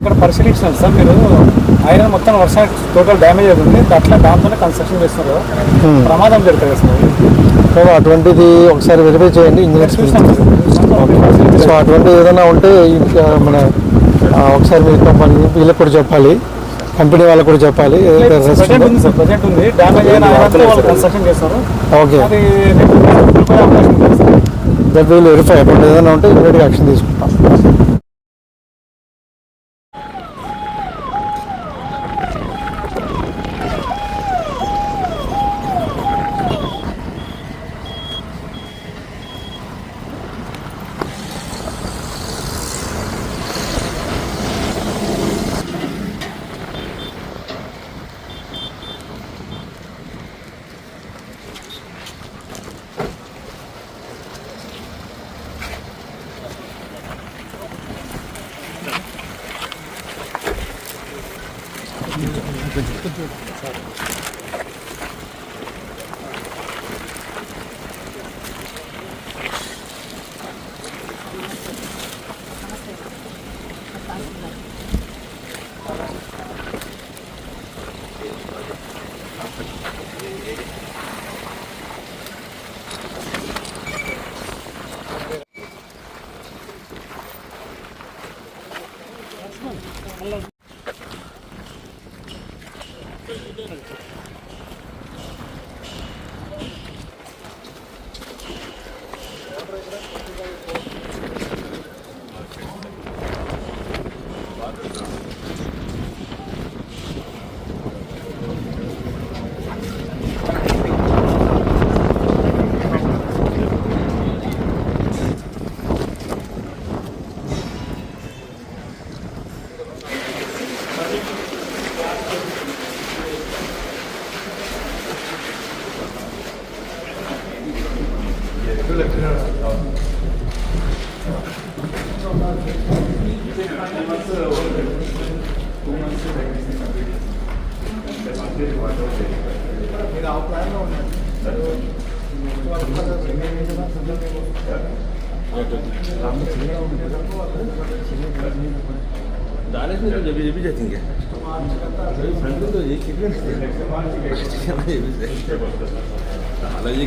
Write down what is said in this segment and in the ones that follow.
ఇక్కడ పరిశీలించినారు సార్ మీరు. ఐరన్ మొత్తం వర్షం టోటల్ డ్యామేజ్ అవుతుంది అట్లా దాంతోనే కన్స్ట్రక్షన్ చేస్తున్నారు. ప్రమాదం జరుగుతుంది సార్. సో అటువంటిది ఒకసారి వెరిఫై చేయండి ఇంజనీర్స్. సో అటువంటి ఏదైనా ఉంటే మన ఒకసారి మీరు వీళ్ళకి కూడా చెప్పాలి. కంపెనీ వాళ్ళకి కూడా చెప్పాలి. ఓకే. దట్ విల్ వెరిఫై అటువంటి ఏదైనా ఉంటే ఇమీడియట్గా యాక్షన్ తీసుకుంటాం. Дякую. मेरा आउटलाइन होना दाने में तो जब जब जाती है तो ये कितने हालाँकि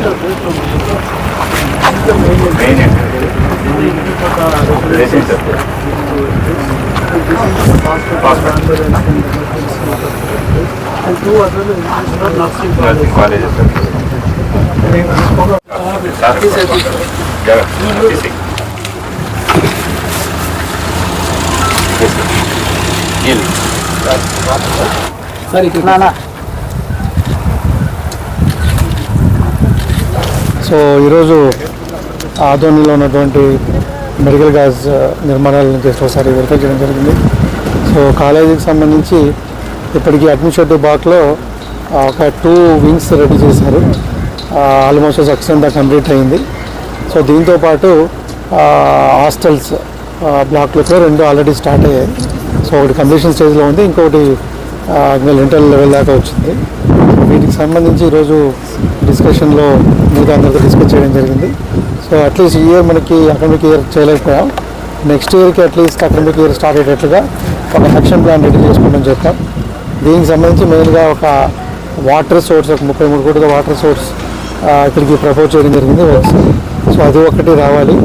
Yes, sir. Yes, sir. Yes, sir. So ఈరోజు ఆధోనిలో ఉన్నటువంటి మెడికల్ గ్యాస్ నిర్మాణాలను జస్ట్ ఒకసారి వెరిఫై చేయడం జరిగింది. సో కాలేజీకి సంబంధించి ఇప్పటికీ అడ్మినిస్ట్రేటివ్ బ్లాక్లో ఒక టూ వింగ్స్ రెడీ చేశారు. ఆల్మోస్ట్ సక్సెస్ కంప్లీట్ అయింది. సో దీంతోపాటు హాస్టల్స్ బ్లాక్లో కూడా రెండు ఆల్రెడీ స్టార్ట్ అయ్యాయి. సో ఒకటి కంప్లీషన్ స్టేజ్లో ఉంది ఇంకొకటి ఇంకా ఇంటర్ లెవెల్ దాకా వచ్చింది. వీటికి సంబంధించి ఈరోజు డిస్కషన్లో మిగతా అందరితో డిస్కస్ చేయడం జరిగింది. సో అట్లీస్ట్ ఈ ఇయర్ మనకి అకాడమిక్ ఇయర్ చేయలేకపోయాం నెక్స్ట్ ఇయర్కి at least academic year start అయ్యేటట్లుగా ఒక యాక్షన్ ప్లాన్ రెడీ చేసుకోమని చెప్తాం దీనికి సంబంధించి మెయిన్గా ఒక వాటర్ సోర్స్ ఒక ముప్పై మూడు కోట్ల వాటర్ సోర్స్ ఇక్కడికి ప్రపోజ్ చేయడం జరిగింది సో అది ఒకటి రావాలి.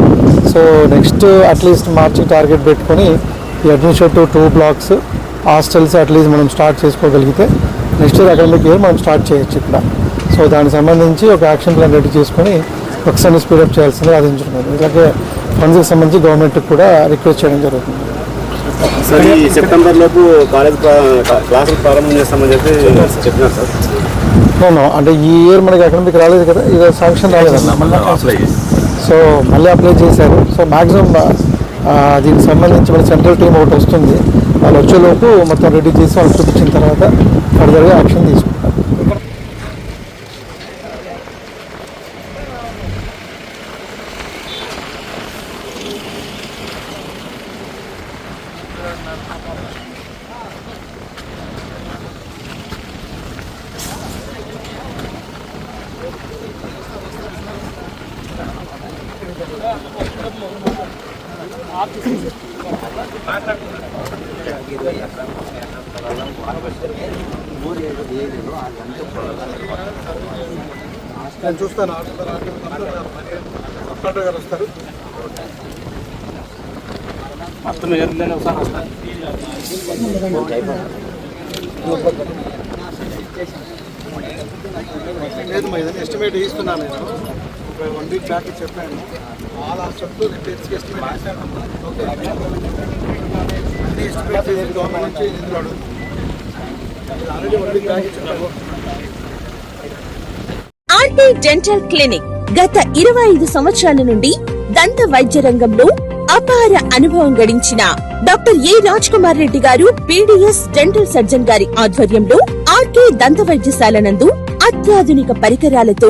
So next at least March target పెట్టుకొని ఈ administrative two blocks hostels at least మనం స్టార్ట్ చేసుకోగలిగితే నెక్స్ట్ ఇయర్ అకాడమిక్ ఇయర్ మనం స్టార్ట్ చేయొచ్చు ఇక్కడ. సో దానికి సంబంధించి ఒక యాక్షన్ ప్లాన్ రెడీ చేసుకొని అన్ని స్పీడప్ చేయాల్సింది ఆదించుకున్నాను ఇలాగే ఫండ్స్కి సంబంధించి గవర్నమెంట్ కూడా రిక్వెస్ట్ చేయడం జరుగుతుంది. సార్ ఈ సెప్టెంబర్ లోపు కాలేజ్ క్లాసులు ప్రారంభం చేస్తామని చెప్పి చెప్పినారు సార్. అవును అంటే ఈ ఇయర్ మనకి అకాడమిక్ రాలేదు కదా ఇది శాంక్షన్ రాలేదన్న సో మళ్ళీ అప్లై చేశారు. సో మ్యాక్సిమం దీనికి సంబంధించి మన సెంట్రల్ టీం ఒకటి వస్తుంది. వాళ్ళు వచ్చేలోపు మొత్తం రెడీ చేసి వాళ్ళు చూపించిన తర్వాత ఫర్దర్గా యాక్షన్ తీసుకుంటారు నేను చూస్తాను. గారు వస్తారు. ఎరువులని ఒకసారి వస్తాయి లేదు మా ఎస్టిమేట్ ఇస్తున్నాను నేను. వన్ వీక్ బ్యాక్ చెప్పాను. ఆల్ ఆప్షన్స్ ఎస్టిమేట్ ఓకే అన్ని ఎస్టిమేట్ చేసి గవర్నమెంట్ నుంచి ఇందులో ఆల్రెడీ వన్ వీక్ బ్యాక్ చెప్పాను. ఆర్టీ డెంటల్ క్లినిక్ గత ఇరవై ఐదు సంవత్సరాల నుండి దంత వైద్య రంగంలో అపార అనుభవం గడించిన doctor A Raj Kumar Reddy garu P D S dental surgeon గారి ఆధ్వర్యంలో ఆర్కే దంత వైద్యశాల నందు అత్యాధునిక పరికరాలతో